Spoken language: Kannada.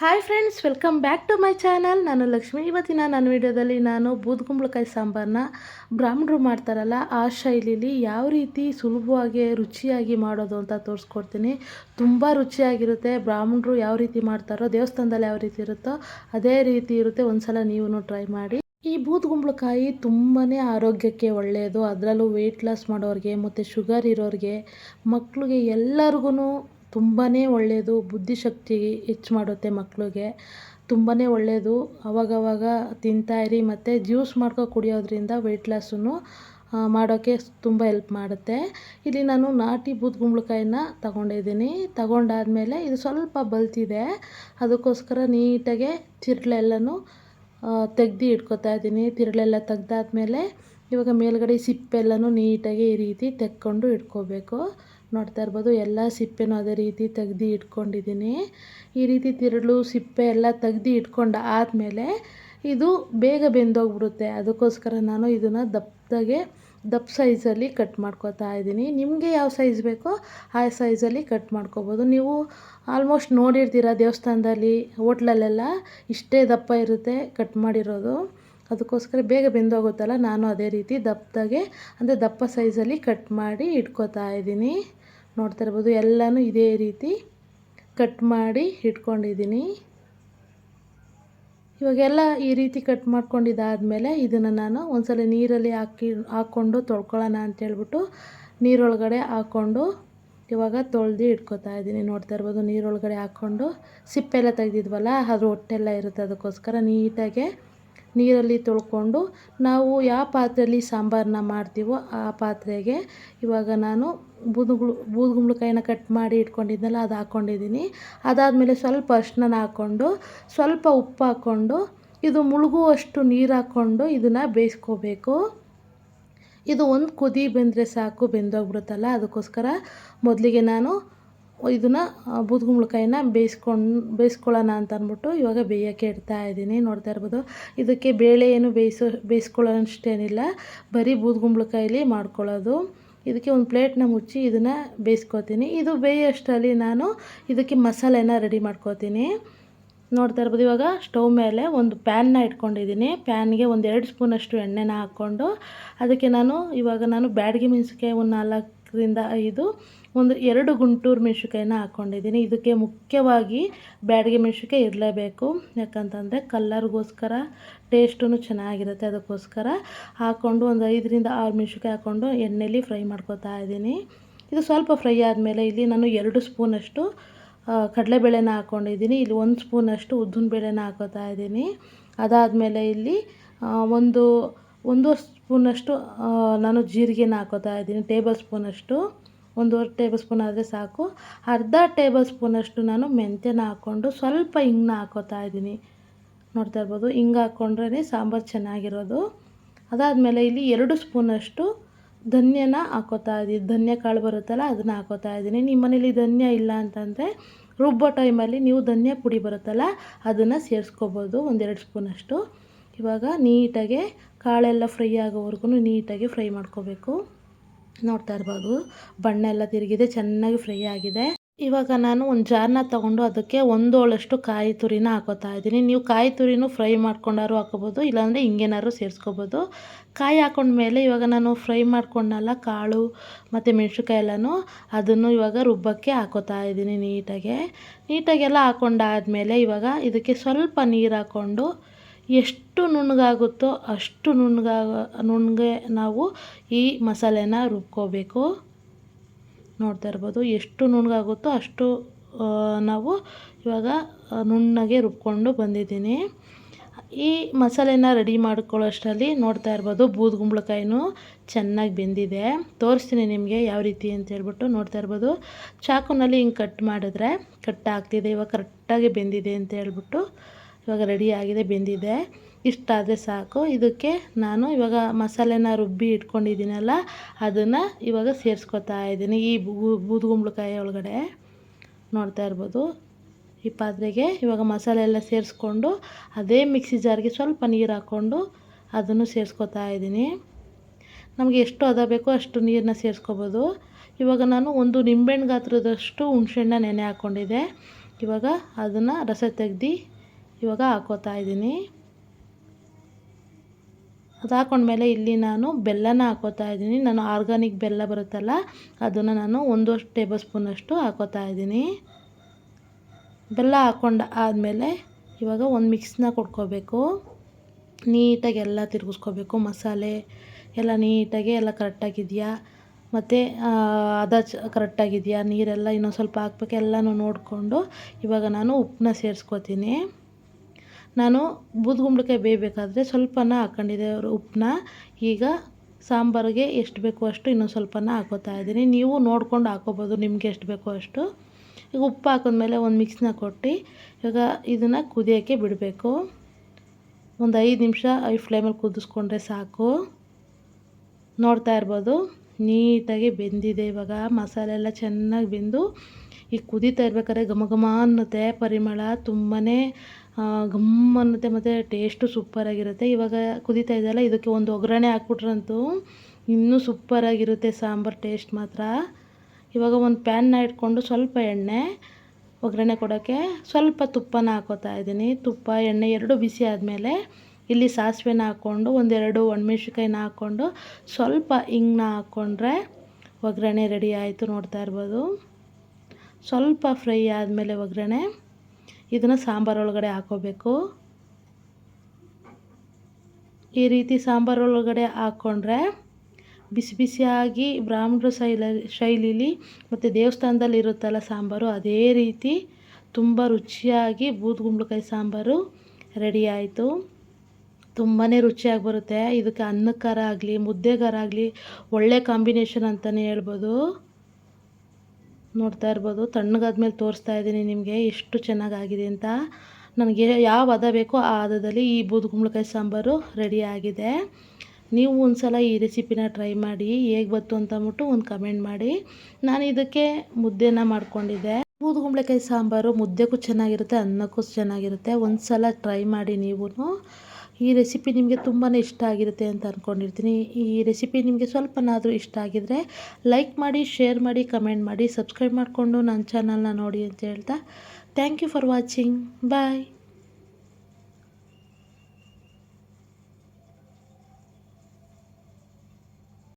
Hi friends welcome back to my channel ನಾನು ಲಕ್ಷ್ಮಿ. ಇವತ್ತಿನ ನನ್ನ ವಿಡಿಯೋದಲ್ಲಿ ನಾನು ಬೂದ್ಗುಂಬಳಕಾಯಿ ಸಾಂಬಾರನ್ನ ಬ್ರಾಹ್ಮಣರು ಮಾಡ್ತಾರಲ್ಲ, ಆ ಶೈಲಿಲಿ ಯಾವ ರೀತಿ ಸುಲಭವಾಗಿ, ರುಚಿಯಾಗಿ ಮಾಡೋದು ಅಂತ ತೋರಿಸ್ಕೊಡ್ತೀನಿ. ತುಂಬ ರುಚಿಯಾಗಿರುತ್ತೆ. ಬ್ರಾಹ್ಮಣರು ಯಾವ ರೀತಿ ಮಾಡ್ತಾರೋ, ದೇವಸ್ಥಾನದಲ್ಲಿ ಯಾವ ರೀತಿ ಇರುತ್ತೋ ಅದೇ ರೀತಿ ಇರುತ್ತೆ. ಒಂದ್ಸಲ ನೀವು ಟ್ರೈ ಮಾಡಿ. ಈ ಬೂದ್ಗುಂಬಳಕಾಯಿ ತುಂಬಾ ಆರೋಗ್ಯಕ್ಕೆ ಒಳ್ಳೆಯದು. ಅದರಲ್ಲೂ ವೆಯ್ಟ್ ಲಾಸ್ ಮಾಡೋರಿಗೆ, ಮತ್ತು ಶುಗರ್ ಇರೋರಿಗೆ ಮಕ್ಕಳಿಗೆ ಎಲ್ಲರಿಗೂ ತುಂಬಾ ಒಳ್ಳೆಯದು ಬುದ್ಧಿಶಕ್ತಿ ಹೆಚ್ಚು ಮಾಡುತ್ತೆ ಮಕ್ಕಳಿಗೆ ತುಂಬಾ ಒಳ್ಳೆಯದು ಅವಾಗವಾಗ ಇರಿ, ಮತ್ತು ಜ್ಯೂಸ್ ಮಾಡ್ಕೊ ಕುಡಿಯೋದ್ರಿಂದ ವೆಯ್ಟ್ ಲಾಸನ್ನು ಮಾಡೋಕ್ಕೆ ತುಂಬ ಹೆಲ್ಪ್ ಮಾಡುತ್ತೆ. ಇಲ್ಲಿ ನಾನು ನಾಟಿ ಬೂದ್ಗುಂಬಳಕಾಯಿನ ತಗೊಂಡಿದ್ದೀನಿ. ತಗೊಂಡಾದಮೇಲೆ ಇದು ಸ್ವಲ್ಪ ಬಲ್ತಿದೆ. ಅದಕ್ಕೋಸ್ಕರ ನೀಟಾಗೆ ತಿರುಳೆಲ್ಲನೂ ತೆಗ್ದು ಇಟ್ಕೊತಾ ಇದ್ದೀನಿ. ತಿರುಳೆಲ್ಲ ತೆಗ್ದಾದ್ಮೇಲೆ ಇವಾಗ ಮೇಲ್ಗಡೆ ಸಿಪ್ಪೆಲ್ಲನೂ ನೀಟಾಗಿ ಈ ರೀತಿ ತೆಕ್ಕೊಂಡು ಇಟ್ಕೋಬೇಕು. ನೋಡ್ತಾ ಇರ್ಬೋದು, ಎಲ್ಲ ಸಿಪ್ಪೆನೂ ಅದೇ ರೀತಿ ತೆಗ್ದು ಇಟ್ಕೊಂಡಿದ್ದೀನಿ. ಈ ರೀತಿ ತಿರುಳು, ಸಿಪ್ಪೆ ಎಲ್ಲ ತೆಗ್ದು ಇಟ್ಕೊಂಡು ಆದಮೇಲೆ ಇದು ಬೇಗ ಬೆಂದೋಗ್ಬಿಡುತ್ತೆ. ಅದಕ್ಕೋಸ್ಕರ ನಾನು ಇದನ್ನು ದಪ್ಪದಾಗೆ ದಪ್ಪ ಸೈಜಲ್ಲಿ ಕಟ್ ಮಾಡ್ಕೋತಾ ಇದ್ದೀನಿ. ನಿಮಗೆ ಯಾವ ಸೈಜ್ ಬೇಕೋ ಆ ಸೈಜಲ್ಲಿ ಕಟ್ ಮಾಡ್ಕೋಬೋದು. ನೀವು ಆಲ್ಮೋಸ್ಟ್ ನೋಡಿರ್ತೀರ ದೇವಸ್ಥಾನದಲ್ಲಿ, ಹೋಟ್ಲಲ್ಲೆಲ್ಲ ಇಷ್ಟೇ ದಪ್ಪ ಇರುತ್ತೆ ಕಟ್ ಮಾಡಿರೋದು. ಅದಕ್ಕೋಸ್ಕರ ಬೇಗ ಬೆಂದೋಗುತ್ತಲ್ಲ, ನಾನು ಅದೇ ರೀತಿ ದಪ್ಪದಾಗೆ ಅಂದರೆ ದಪ್ಪ ಸೈಜಲ್ಲಿ ಕಟ್ ಮಾಡಿ ಇಟ್ಕೋತಾ ಇದ್ದೀನಿ. ನೋಡ್ತಾ ಇರ್ಬೋದು. ಎಲ್ಲನೂ ಇದೇ ರೀತಿ ಕಟ್ ಮಾಡಿ ಇಟ್ಕೊಂಡಿದ್ದೀನಿ. ಇವಾಗೆಲ್ಲ ಈ ರೀತಿ ಕಟ್ ಮಾಡ್ಕೊಂಡಿದ್ದಾದಮೇಲೆ ಇದನ್ನು ನಾನು ಒಂದ್ಸಲ ನೀರಲ್ಲಿ ಹಾಕಿ, ಹಾಕ್ಕೊಂಡು ತೊಳ್ಕೊಳ್ಳೋಣ ಅಂತೇಳ್ಬಿಟ್ಟು ನೀರೊಳಗಡೆ ಹಾಕ್ಕೊಂಡು ಇವಾಗ ತೊಳ್ದು ಇಟ್ಕೊತಾ ಇದ್ದೀನಿ. ನೋಡ್ತಾ ಇರ್ಬೋದು ನೀರೊಳಗಡೆ ಹಾಕ್ಕೊಂಡು ಸಿಪ್ಪೆಲ್ಲ ತೆಗೆದಿದ್ವಲ್ಲ ಅದು ಹೊಟ್ಟೆಲ್ಲ ಇರುತ್ತೆ ಅದಕ್ಕೋಸ್ಕರ ನೀಟಾಗೆ ನೀರಲ್ಲಿ ತೊಳ್ಕೊಂಡು ನಾವು ಯಾವ ಪಾತ್ರೆಯಲ್ಲಿ ಸಾಂಬಾರನ್ನ ಮಾಡ್ತೀವೋ ಆ ಪಾತ್ರೆಗೆ ಇವಾಗ ನಾನು ಬೂದುಗುಳು, ಬೂದುಗುಂಬಳಕಾಯಿನ ಕಟ್ ಮಾಡಿ ಇಟ್ಕೊಂಡಿದ್ನಲ್ಲ ಅದು ಹಾಕ್ಕೊಂಡಿದ್ದೀನಿ. ಅದಾದಮೇಲೆ ಸ್ವಲ್ಪ ಅರ್ಶಿನ ಹಾಕ್ಕೊಂಡು, ಸ್ವಲ್ಪ ಉಪ್ಪು ಹಾಕ್ಕೊಂಡು, ಇದು ಮುಳುಗುವಷ್ಟು ನೀರು ಹಾಕ್ಕೊಂಡು ಇದನ್ನು ಬೇಯಿಸ್ಕೋಬೇಕು. ಇದು ಒಂದು ಕುದಿ ಬೆಂದರೆ ಸಾಕು, ಬೆಂದೋಗ್ಬಿಡುತ್ತಲ್ಲ, ಅದಕ್ಕೋಸ್ಕರ ಮೊದಲಿಗೆ ನಾನು ಇದನ್ನು ಬೂದುಗುಂಬಳಕಾಯಿನ ಬೇಯಿಸ್ಕೊಂಡು, ಬೇಯಿಸ್ಕೊಳ್ಳೋಣ ಅಂತ ಅಂದ್ಬಿಟ್ಟು ಇವಾಗ ಬೇಯೋಕ್ಕೆ ಇಡ್ತಾ ಇದ್ದೀನಿ. ನೋಡ್ತಾ ಇರ್ಬೋದು. ಇದಕ್ಕೆ ಬೇಳೆ ಏನು ಬೇಯಿಸೋ ಬೇಯಿಸ್ಕೊಳ್ಳೋ ಅಷ್ಟೇನಿಲ್ಲ ಬರೀ ಬೂದುಗುಂಬಳಕಾಯಲ್ಲಿ ಮಾಡ್ಕೊಳ್ಳೋದು. ಇದಕ್ಕೆ ಒಂದು ಪ್ಲೇಟ್ನ ಮುಚ್ಚಿ ಇದನ್ನು ಬೇಯಿಸ್ಕೊತೀನಿ. ಇದು ಬೇಯೋಷ್ಟರಲ್ಲಿ ನಾನು ಇದಕ್ಕೆ ಮಸಾಲೆನ ರೆಡಿ ಮಾಡ್ಕೋತೀನಿ. ನೋಡ್ತಾ ಇರ್ಬೋದು, ಇವಾಗ ಸ್ಟವ್ ಮೇಲೆ ಒಂದು ಪ್ಯಾನ್ನ ಇಟ್ಕೊಂಡಿದ್ದೀನಿ. ಪ್ಯಾನ್ಗೆ ಒಂದು ಎರಡು ಸ್ಪೂನಷ್ಟು ಎಣ್ಣೆನ ಹಾಕ್ಕೊಂಡು ಅದಕ್ಕೆ ನಾನು, ಇವಾಗ ನಾನು ಬ್ಯಾಡಗಿ ಮೆಣಸಿನ್ಕಾಯಿ ಒಂದು ನಾಲ್ಕರಿಂದ ಐದು ಒಂದು ಎರಡು ಗುಂಟೂರು ಮೆಣಸಿನ್ಕಾಯಿನ ಹಾಕ್ಕೊಂಡಿದ್ದೀನಿ ಇದಕ್ಕೆ ಮುಖ್ಯವಾಗಿ ಬ್ಯಾಡಿಗೆ ಮೆಣಸಿನ್ಕಾಯಿ ಇರಲೇಬೇಕು. ಯಾಕಂತಂದರೆ ಕಲ್ಲರ್ಗೋಸ್ಕರ ಟೇಸ್ಟೂ ಚೆನ್ನಾಗಿರುತ್ತೆ ಅದಕ್ಕೋಸ್ಕರ. ಹಾಕ್ಕೊಂಡು ಒಂದು ಐದರಿಂದ ಆರು ಮೆಣಸಿನ್ಕಾಯಿ ಹಾಕ್ಕೊಂಡು ಎಣ್ಣೆಲಿ ಫ್ರೈ ಮಾಡ್ಕೊತಾ ಇದ್ದೀನಿ. ಇದು ಸ್ವಲ್ಪ ಫ್ರೈ ಆದಮೇಲೆ ಇಲ್ಲಿ ನಾನು ಎರಡು ಸ್ಪೂನಷ್ಟು ಕಡಲೆಬೇಳೆನ ಹಾಕ್ಕೊಂಡಿದ್ದೀನಿ ಇಲ್ಲಿ ಒಂದು ಸ್ಪೂನಷ್ಟು ಉದ್ದಿನ ಬೇಳೆನ ಹಾಕೋತಾ ಇದ್ದೀನಿ. ಅದಾದಮೇಲೆ ಇಲ್ಲಿ ಒಂದು ಒಂದು ಸ್ಪೂನಷ್ಟು ನಾನು ಜೀರಿಗೆನ ಹಾಕೋತಾ ಇದ್ದೀನಿ, ಟೇಬಲ್ ಸ್ಪೂನಷ್ಟು, ಒಂದೂವರೆ ಟೇಬಲ್ ಸ್ಪೂನ್ ಆದರೆ ಸಾಕು. ಅರ್ಧ ಟೇಬಲ್ ಸ್ಪೂನಷ್ಟು ನಾನು ಮೆಂತ್ಯನ ಹಾಕ್ಕೊಂಡು ಸ್ವಲ್ಪ ಹಿಂಗನ್ನ ಹಾಕೋತಾ ಇದ್ದೀನಿ. ನೋಡ್ತಾ ಇರ್ಬೋದು ಹಿಂಗೆ ಹಾಕ್ಕೊಂಡ್ರೇ ಸಾಂಬಾರು ಚೆನ್ನಾಗಿರೋದು. ಅದಾದಮೇಲೆ ಇಲ್ಲಿ ಎರಡು ಸ್ಪೂನಷ್ಟು ಧನ್ಯನ ಹಾಕೋತಾ ಇದ್ದೀನಿ. ಧನ್ಯ ಕಾಳು ಬರುತ್ತಲ್ಲ, ಅದನ್ನು ಹಾಕೋತಾ ಇದ್ದೀನಿ. ನಿಮ್ಮ ಮನೇಲಿ ಧನ್ಯ ಇಲ್ಲ ಅಂತಂದರೆ, ರುಬ್ಬೋ ಟೈಮಲ್ಲಿ ನೀವು ಧನ್ಯ ಪುಡಿ ಬರುತ್ತಲ್ಲ, ಅದನ್ನು ಸೇರಿಸ್ಕೋಬೋದು ಒಂದೆರಡು ಸ್ಪೂನಷ್ಟು. ಇವಾಗ ನೀಟಾಗೆ ಕಾಳೆಲ್ಲ ಫ್ರೈ ಆಗೋವರೆಗೂ ನೀಟಾಗಿ ಫ್ರೈ ಮಾಡ್ಕೋಬೇಕು. ನೋಡ್ತಾ ಇರ್ಬೋದು ಬಣ್ಣ ಎಲ್ಲ ತಿರುಗಿದೆ, ಚೆನ್ನಾಗಿ ಫ್ರೈ ಆಗಿದೆ. ಇವಾಗ ನಾನು ಒಂದು ಜಾರ್ನ ತಗೊಂಡು ಅದಕ್ಕೆ ಒಂದೋಳಷ್ಟು ಕಾಯಿ ತುರಿನ ಹಾಕೋತಾ ಇದ್ದೀನಿ. ನೀವು ಕಾಯಿ ತುರಿನೂ ಫ್ರೈ ಮಾಡ್ಕೊಂಡಾರು ಹಾಕೋಬೋದು, ಇಲ್ಲಾಂದರೆ ಹಿಂಗೇನಾದ್ರು ಸೇರಿಸ್ಕೋಬೋದು. ಕಾಯಿ ಹಾಕೊಂಡ್ಮೇಲೆ ಇವಾಗ ನಾನು ಫ್ರೈ ಮಾಡ್ಕೊಂಡಲ್ಲ, ಕಾಳು ಮತ್ತು ಮೆಣಸಿನ್ಕಾಯಿ ಎಲ್ಲನೂ ಅದನ್ನು ಇವಾಗ ರುಬ್ಬಕ್ಕೆ ಹಾಕೋತಾ ಇದ್ದೀನಿ ನೀಟಾಗೆ. ನೀಟಾಗೆಲ್ಲ ಹಾಕೊಂಡಾದ್ಮೇಲೆ ಇವಾಗ ಇದಕ್ಕೆ ಸ್ವಲ್ಪ ನೀರು ಹಾಕ್ಕೊಂಡು ಎಷ್ಟು ನುಣ್ಣಗಾಗುತ್ತೋ ಅಷ್ಟು ನುಣ್ಣಗಾಗ ನುಣ್ಣಗೆ ನಾವು ಈ ಮಸಾಲೆನ ರುಬ್ಕೋಬೇಕು. ನೋಡ್ತಾ ಇರ್ಬೋದು ಎಷ್ಟು ನುಣ್ಣಗಾಗುತ್ತೋ ಅಷ್ಟು ನಾವು ಇವಾಗ ನುಣ್ಣಗೆ ರುಬ್ಕೊಂಡು ಬಂದಿದ್ದೀನಿ. ಈ ಮಸಾಲೆನ ರೆಡಿ ಮಾಡ್ಕೊಳ್ಳೋಷ್ಟರಲ್ಲಿ ನೋಡ್ತಾ ಇರ್ಬೋದು ಬೂದುಗುಂಬಳಕಾಯಿನೂ ಚೆನ್ನಾಗಿ ಬೆಂದಿದೆ. ತೋರಿಸ್ತೀನಿ ನಿಮಗೆ ಯಾವ ರೀತಿ ಅಂತ ಹೇಳ್ಬಿಟ್ಟು ನೋಡ್ತಾ ಇರ್ಬೋದು. ಚಾಕುನಲ್ಲಿ ಹಿಂಗೆ ಕಟ್ ಮಾಡಿದ್ರೆ ಕಟ್ ಆಗ್ತಿದೆ, ಇವಾಗ ಕರೆಕ್ಟಾಗಿ ಬೆಂದಿದೆ ಅಂತ ಹೇಳ್ಬಿಟ್ಟು ಇವಾಗ ರೆಡಿಯಾಗಿದೆ ಬೆಂದಿದೆ. ಇಷ್ಟಾದರೆ ಸಾಕು. ಇದಕ್ಕೆ ನಾನು ಇವಾಗ ಮಸಾಲೆನ ರುಬ್ಬಿ ಇಟ್ಕೊಂಡಿದ್ದೀನಲ್ಲ, ಅದನ್ನು ಇವಾಗ ಸೇರಿಸ್ಕೊತಾ ಇದ್ದೀನಿ ಈ ಬೂದುಗುಂಬಳಕಾಯಿ ಒಳಗಡೆ. ನೋಡ್ತಾ ಇರ್ಬೋದು. ಈ ಪಾತ್ರೆಗೆ ಇವಾಗ ಮಸಾಲೆ ಎಲ್ಲ ಸೇರಿಸ್ಕೊಂಡು ಅದೇ ಮಿಕ್ಸಿ ಜಾರ್ಗೆ ಸ್ವಲ್ಪ ನೀರು ಹಾಕ್ಕೊಂಡು ಅದನ್ನು ಸೇರಿಸ್ಕೊತಾ ಇದ್ದೀನಿ. ನಮಗೆ ಎಷ್ಟು ಅದ ಬೇಕೋ ಅಷ್ಟು ನೀರನ್ನ ಸೇರಿಸ್ಕೋಬೋದು. ಇವಾಗ ನಾನು ಒಂದು ನಿಂಬೆಹಣ್ಣು ಗಾತ್ರದಷ್ಟು ಹುಣ್ಸೆಹಣ್ಣ ನೆನೆ ಹಾಕ್ಕೊಂಡಿದ್ದೆ ಇವಾಗ ಅದನ್ನು ರಸ ತೆಗ್ದು ಇವಾಗ ಹಾಕೋತಾ ಇದ್ದೀನಿ. ಅದು ಹಾಕೊಂಡ್ಮೇಲೆ ಇಲ್ಲಿ ನಾನು ಬೆಲ್ಲನ ಹಾಕೋತಾ ಇದ್ದೀನಿ. ನಾನು ಆರ್ಗಾನಿಕ್ ಬೆಲ್ಲ ಬರುತ್ತಲ್ಲ, ಅದನ್ನು ನಾನು ಒಂದು ಟೇಬಲ್ ಸ್ಪೂನಷ್ಟು ಹಾಕೋತಾ ಇದ್ದೀನಿ. ಬೆಲ್ಲ ಹಾಕೊಂಡು ಆದಮೇಲೆ ಇವಾಗ ಒಂದು ಮಿಕ್ಸ್ನ ಕೊಟ್ಕೋಬೇಕು. ನೀಟಾಗಿ ಎಲ್ಲ ತಿರುಗಿಸ್ಕೋಬೇಕು. ಮಸಾಲೆ ಎಲ್ಲ ನೀಟಾಗಿ ಎಲ್ಲ ಕರೆಕ್ಟಾಗಿದೆಯಾ ಮತ್ತು ಅದ ಕರೆಕ್ಟಾಗಿದೆಯಾ ನೀರೆಲ್ಲ ಇನ್ನೊಂದು ಸ್ವಲ್ಪ ಹಾಕ್ಬೇಕು. ಎಲ್ಲನೂ ನೋಡಿಕೊಂಡು ಇವಾಗ ನಾನು ಉಪ್ಪನ್ನ ಸೇರಿಸ್ಕೋತೀನಿ. ನಾನು ಬೂದುಗುಂಬಳಕಾಯಿ ಬೇಯಬೇಕಾದ್ರೆ ಸ್ವಲ್ಪನ ಹಾಕ್ಕೊಂಡಿದ್ದೆ ಉಪ್ಪನ್ನ. ಈಗ ಸಾಂಬಾರಿಗೆ ಎಷ್ಟು ಬೇಕೋ ಅಷ್ಟು ಇನ್ನೊಂದು ಸ್ವಲ್ಪನ ಹಾಕೋತಾ ಇದ್ದೀನಿ. ನೀವು ನೋಡ್ಕೊಂಡು ಹಾಕೋಬೋದು ನಿಮಗೆ ಎಷ್ಟು ಬೇಕೋ ಅಷ್ಟು. ಈಗ ಉಪ್ಪು ಹಾಕಿದ್ಮೇಲೆ ಒಂದು ಮಿಕ್ಸ್ನ ಕೊಟ್ಟು ಇವಾಗ ಇದನ್ನು ಕುದಿಯೋಕ್ಕೆ ಬಿಡಬೇಕು. ಒಂದು ಐದು ನಿಮಿಷ ಐ ಫ್ಲೇಮಲ್ಲಿ ಕುದಿಸ್ಕೊಂಡ್ರೆ ಸಾಕು. ನೋಡ್ತಾ ಇರ್ಬೋದು. ನೀಟಾಗಿ ಬೆಂದಿದೆ ಇವಾಗ. ಮಸಾಲೆ ಎಲ್ಲ ಚೆನ್ನಾಗಿ ಬೆಂದು ಈಗ ಕುದೀತಾ ಇರ್ಬೇಕಾದ್ರೆ ಘಮ ಘಮ ಅನ್ನುತ್ತೆ ಪರಿಮಳ. ತುಂಬಾ ಘಮ್ ಅನ್ನುತ್ತೆ ಮತ್ತು ಟೇಸ್ಟು ಸೂಪರಾಗಿರುತ್ತೆ ಇವಾಗ ಕುದಿತಾ ಇದೆಯಲ್ಲ, ಇದಕ್ಕೆ ಒಂದು ಒಗ್ಗರಣೆ ಹಾಕ್ಬಿಟ್ರಂತೂ ಇನ್ನೂ ಸೂಪರಾಗಿರುತ್ತೆ ಸಾಂಬಾರು ಟೇಸ್ಟ್ ಮಾತ್ರ. ಇವಾಗ ಒಂದು ಪ್ಯಾನ್ನ ಇಟ್ಕೊಂಡು ಸ್ವಲ್ಪ ಎಣ್ಣೆ ಒಗ್ಗರಣೆ ಕೊಡೋಕ್ಕೆ ಸ್ವಲ್ಪ ತುಪ್ಪನ ಹಾಕೋತಾ ಇದ್ದೀನಿ. ತುಪ್ಪ, ಎಣ್ಣೆ ಎರಡು ಬಿಸಿ ಆದಮೇಲೆ ಇಲ್ಲಿ ಸಾಸಿವೆನ ಹಾಕ್ಕೊಂಡು ಒಂದೆರಡು ಒಣಮೆಣ್ಸಿಕಾಯಿನ ಹಾಕ್ಕೊಂಡು ಸ್ವಲ್ಪ ಹಿಂಗನ್ನ ಹಾಕ್ಕೊಂಡ್ರೆ ಒಗ್ಗರಣೆ ರೆಡಿ ಆಯಿತು ನೋಡ್ತಾ ಇರ್ಬೋದು. ಸ್ವಲ್ಪ ಫ್ರೈ ಆದಮೇಲೆ ಒಗ್ಗರಣೆ ಇದನ್ನು ಸಾಂಬಾರೊಳಗಡೆ ಹಾಕೋಬೇಕು. ಈ ರೀತಿ ಸಾಂಬಾರೊಳಗಡೆ ಹಾಕ್ಕೊಂಡ್ರೆ ಬಿಸಿ ಬಿಸಿಯಾಗಿ ಬ್ರಾಹ್ಮಣರ ಶೈಲ, ಶೈಲಿಲಿ ಮತ್ತು ದೇವಸ್ಥಾನದಲ್ಲಿ ಇರುತ್ತಲ್ಲ ಸಾಂಬಾರು, ಅದೇ ರೀತಿ ತುಂಬ ರುಚಿಯಾಗಿ ಬೂದುಗುಂಬಳಕಾಯಿ ಸಾಂಬಾರು ರೆಡಿ ಆಯಿತು. ತುಂಬಾ ರುಚಿಯಾಗಿ ಬರುತ್ತೆ. ಇದಕ್ಕೆ ಅನ್ನಕ್ಕಾರ ಆಗಲಿ, ಮುದ್ದೆಗಾರ ಆಗಲಿ, ಒಳ್ಳೆ ಕಾಂಬಿನೇಷನ್ ಅಂತಲೇ ಹೇಳ್ಬೋದು. ನೋಡ್ತಾ ಇರ್ಬೋದು. ತಣ್ಣಗಾದ್ಮೇಲೆ ತೋರಿಸ್ತಾ ಇದ್ದೀನಿ ನಿಮಗೆ ಎಷ್ಟು ಚೆನ್ನಾಗಾಗಿದೆ ಅಂತ. ನನಗೆ ಯಾವ ಹದ ಬೇಕೋ ಆ ಹದದಲ್ಲಿ ಈ ಬೂದುಗುಂಬಳಕಾಯಿ ಸಾಂಬಾರು ಆಗಿದೆ. ನೀವು ಒಂದು ಸಲ ಈ ರೆಸಿಪಿನ ಟ್ರೈ ಮಾಡಿ ಹೇಗೆ ಬಂತು ಅಂತ ಅಂದ್ಬಿಟ್ಟು ಒಂದು ಕಮೆಂಟ್ ಮಾಡಿ. ನಾನು ಇದಕ್ಕೆ ಮುದ್ದೆನ ಮಾಡ್ಕೊಂಡಿದ್ದೆ. ಬೂದುಗುಂಬಳಕಾಯಿ ಸಾಂಬಾರು ಮುದ್ದೆಗೂ ಚೆನ್ನಾಗಿರುತ್ತೆ, ಅನ್ನಕ್ಕೂ ಚೆನ್ನಾಗಿರುತ್ತೆ. ಒಂದು ಸಲ ಟ್ರೈ ಮಾಡಿ ನೀವು ಈ ರೆಸಿಪಿ ನಿಮಗೆ ತುಂಬಾ ಇಷ್ಟ ಆಗಿರುತ್ತೆ ಅಂತ ಅಂದ್ಕೊಂಡಿರ್ತೀನಿ ಈ ರೆಸಿಪಿ ನಿಮಗೆ ಸ್ವಲ್ಪನಾದರೂ ಇಷ್ಟ ಆಗಿದರೆ ಲೈಕ್ ಮಾಡಿ ಶೇರ್ ಮಾಡಿ ಕಮೆಂಟ್ ಮಾಡಿ ಸಬ್ಸ್ಕ್ರೈಬ್ ಮಾಡಿಕೊಂಡು ನನ್ನ ಚಾನಲ್ನ ನೋಡಿ ಅಂತ ಹೇಳ್ತಾ. Thank you for watching bye